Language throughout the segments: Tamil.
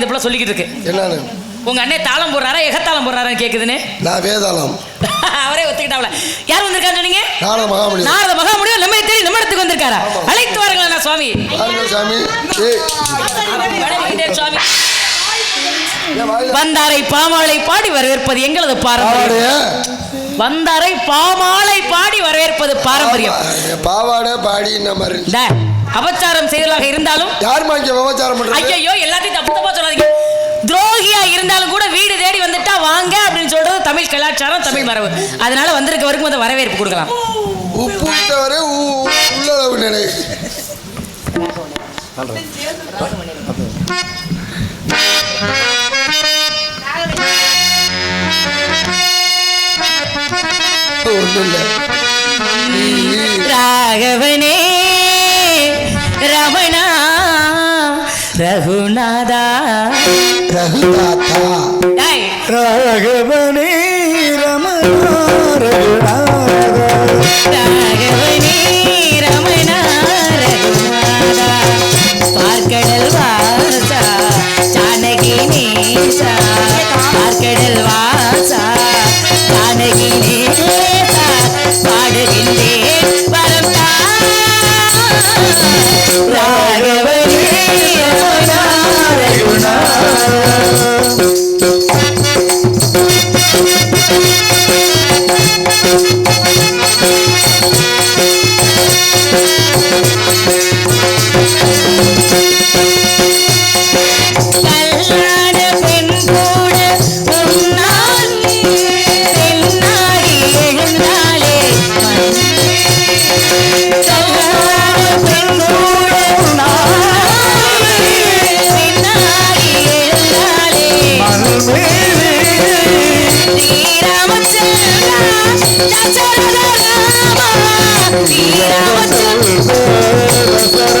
இந்த புள்ள சொல்லிக்கிட்டு இருக்கு. என்னன்னு? உங்க அண்ணே தாளம் போடுறாரா எகத்தாளம் போடுறாரான்னு கேக்குதுன்னு? நான் வேதாளம். அவரே ஒத்துக்கிட்டாவல யார் வந்திருக்கான்னு சொன்னீங்க? நாரத மகாமணிவர் நாரத மகாமுடியும் நம்மை தேடி நம்ம இடத்துக்கு வந்திருக்காரா? அழைத்து வாருங்களா நான் சுவாமி. சாமி. சுவாமி. வந்தாரை பாமாலை பாடி வரவேற்பது எங்களது பாரம்பரியம். வந்தாரை பாமாலை பாடி வரவேற்பது பாரம்பரியம். பாவாடை பாடி இந்த மாதிரி. அபச்சாரம் செய்தலாக இருந்தாலும் யாருமா இங்க விபச்சாரம் பண்றது? ஐயோ எல்லாத்தையும் தப்பு தப்பா சொல்லாதீங்க. துரோகியா இருந்தாலும் கூட வீடு தேடி வந்துட்டா வாங்க அப்படின்னு சொல்றது தமிழ் கலாச்சாரம் தமிழ் மரபு. அதனால வந்திருக்கவருக்கும் அந்த வரவேற்பு கொடுக்கலாம். உப்பு ஊ- உள்ளளவு நிலை. இல்லை. ராகவனே ரமணா ரகுநாதா. டேய், ராகவனே ரமணா ரகுநாதா. ராகவனே Yeah. ஸ்ரீராமச்சந்திரா நாகேஸ்வர்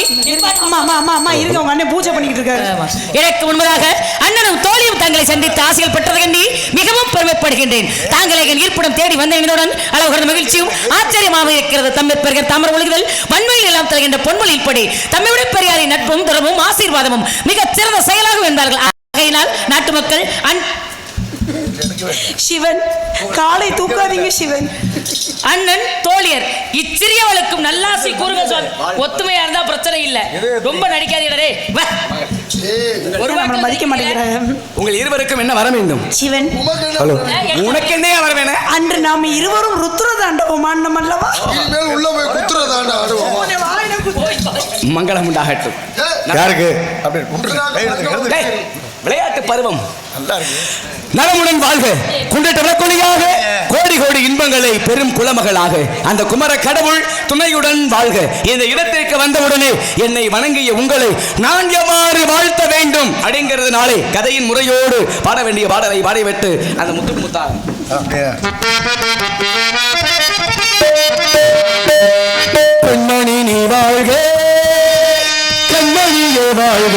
இருக்காரு எனக்கு முன்பதாக அண்ணனும் தோழியும் தங்களை சந்தித்து ஆசைகள் பெற்றது கண்டி மிகவும் பெருமைப்படுகின்றேன். தாங்களை என் இருப்பிடம் தேடி வந்த என்னுடன் அளவுகட மகிழ்ச்சியும் ஆச்சரியமாக இருக்கிறது. தம்மை பெறுகிற தாமர ஒழுகுதல் வன்மையில் எல்லாம் தருகின்ற பொன்மொழியில் படி. தம்மை விட பெரியாரின் நட்பும் தொடர்பும் ஆசீர்வாதமும் மிகச் சிறந்த செயலாக இருந்தார்கள். ஆகையினால் நாட்டு மக்கள் அன் சிவன் காலை தூக்காதீங்க சிவன். அண்ணன் தோழியர் இச்சிறியவளுக்கும் நல்லாசை கூறுங்க சுவாமி. ஒத்துமையா இருந்தா பிரச்சனை இல்ல. ரொம்ப நடிக்காதீடரே வா. ஒரு நம்மளை வாக்கு மதிக்க மாட்டேங்கிறாங்க உங்கள் இருவருக்கும் என்ன வர வேண்டும்? சிவன். உமக்கு என்ன ஹலோ. பண்றது? உனக்கு என்ன வர வேணும்? அன்று நாம் இருவரும் ருத்ர தாண்டவம் ஆண்டோம் அல்லவா? இனிமேல் உள்ள போய் குத்துறதாண்ட ஆடுவோம். மங்களம் உண்டாகட்டும். யாருக்கு? விளையாட்டு பருவம். நல்லா இருக்கு. நலமுடன் வாழ்க. குண்டட்ட விளக்கொலியாக கோடி துன்பங்களை பெரும் குலமகளாக அந்த குமர கடவுள் துணையுடன் வாழ்க. இந்த இடத்திற்கு வந்தவுடனே என்னை வணங்கிய உங்களை நான் எவ்வாறு வாழ்த்த வேண்டும் அப்படிங்கிறதுனாலே கதையின் முறையோடு பாட வேண்டிய பாடலை பாடிவிட்டு அந்த முத்துக்கு முத்தா பெண்மணி நீ வாழ்க கண்மணியே வாழ்க.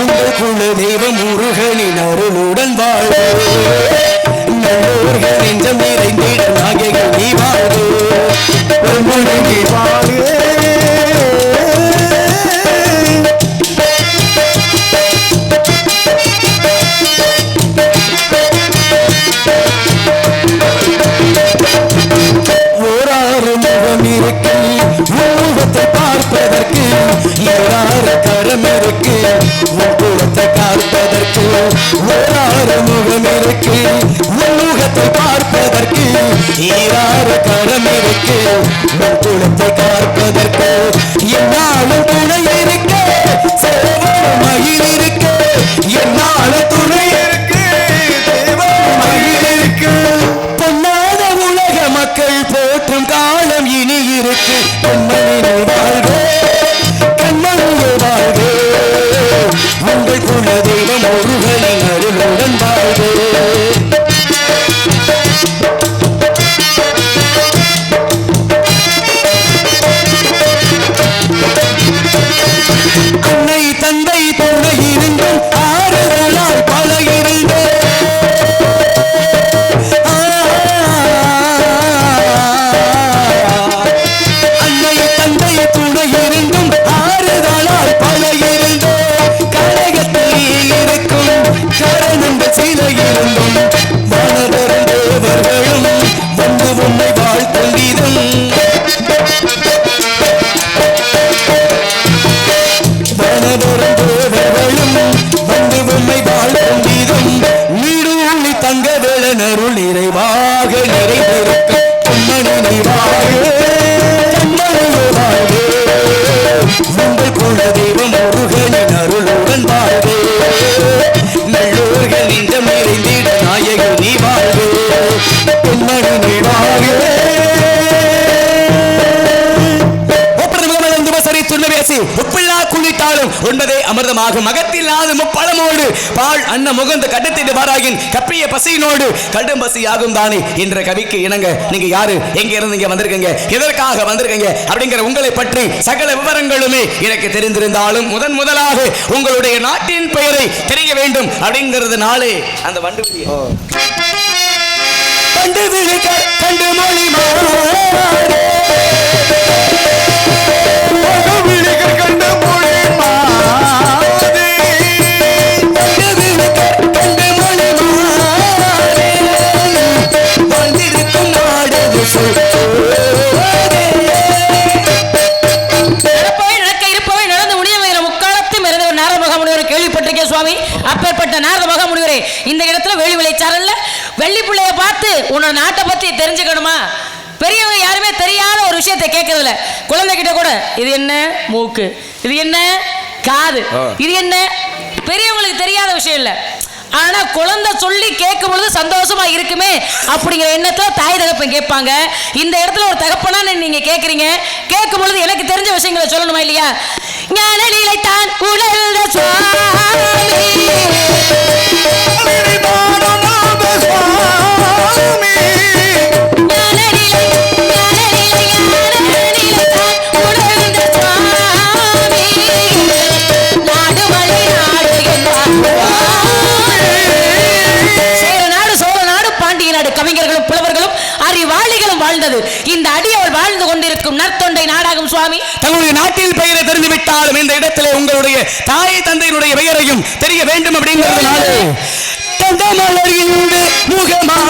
உங்கள் குல தெய்வம் முருகனின் அருளுடன் வாழ்க. நல்லோர்கள் நெஞ்சம் நிறைந்திட நாகைகள் நீ வாழ்க பெண்மணி நீ ஓராறு முகம் இருக்கு உருவத்தை பார்ப்பதற்கு ஏறாறு கரம் இருக்கு உருவத்தை பார்ப்பதற்கு ஓராறு முகம் இருக்கு. பார்ப்பதற்கு ஈராறு கரம் இருக்கு. உன் குளத்தை பார்ப்பதற்கு என்னாலும் துணை இருக்க. சேவன மயில் இருக்கு. என்னால துணை இருக்கு. மயில் இருக்கு. பொன்னாத உலக மக்கள் போற்றும் காலம் இனி இருக்கு. பொன்ன துண்ணவேசி உப்பில்லா குளித்தாலும் உண்பதே அமிர்தமாகும். மகத்தில்லாத முப்பழமோடு பால் அன்ன முகந்து கட்டத்திட்டு வாராகின் கப்பிய பசியினோடு கடும் பசியாகும் தானே. என்ற கவிக்கு இணங்க நீங்க யாரு? எங்க இருந்து இங்க வந்திருக்கீங்க? எதற்காக வந்திருக்கீங்க? அப்படிங்கிற உங்களை பற்றி சகல விவரங்களுமே எனக்கு தெரிந்திருந்தாலும் முதன் முதலாக உங்களுடைய நாட்டின் பெயரை தெரிய வேண்டும் அப்படிங்கிறதுனாலே அந்த வண்டு கண்டு மொழி அப்பேற்பட்ட நாரத மகாமுனிவரே இந்த இடத்துல வெளி விளைச்சாரல்ல வெள்ளி பிள்ளைய பார்த்து உன்னோட நாட்டை பத்தி தெரிஞ்சுக்கணுமா? பெரியவங்க யாருமே தெரியாத ஒரு விஷயத்தை கேட்கறதில்ல குழந்தைகிட்ட கூட இது என்ன மூக்கு? இது என்ன காது? இது என்ன? பெரியவங்களுக்கு தெரியாத விஷயம் இல்ல. ஆனா குழந்தை சொல்லி கேட்கும் பொழுது சந்தோஷமா இருக்குமே அப்படிங்கிற எண்ணத்துல தாய் தகப்பன் கேட்பாங்க. இந்த இடத்துல ஒரு தகப்பனா நீங்க கேக்குறீங்க. கேட்கும் பொழுது எனக்கு தெரிஞ்ச விஷயங்களை சொல்லணுமா இல்லையா? ஞான நிலைத்தான் உணர்ந்த சுவாமி Olha இந்த அடியவர் வாழ்ந்து கொண்டிருக்கும் நற்தொண்டை நாடாகும் சுவாமி. தங்களுடைய நாட்டில் பெயரை தெரிந்துவிட்டாலும் இந்த இடத்திலே உங்களுடைய தாய் தந்தையினுடைய பெயரையும் தெரிய வேண்டும் அப்படிங்கிறதுனால தந்தமலரின் முகமா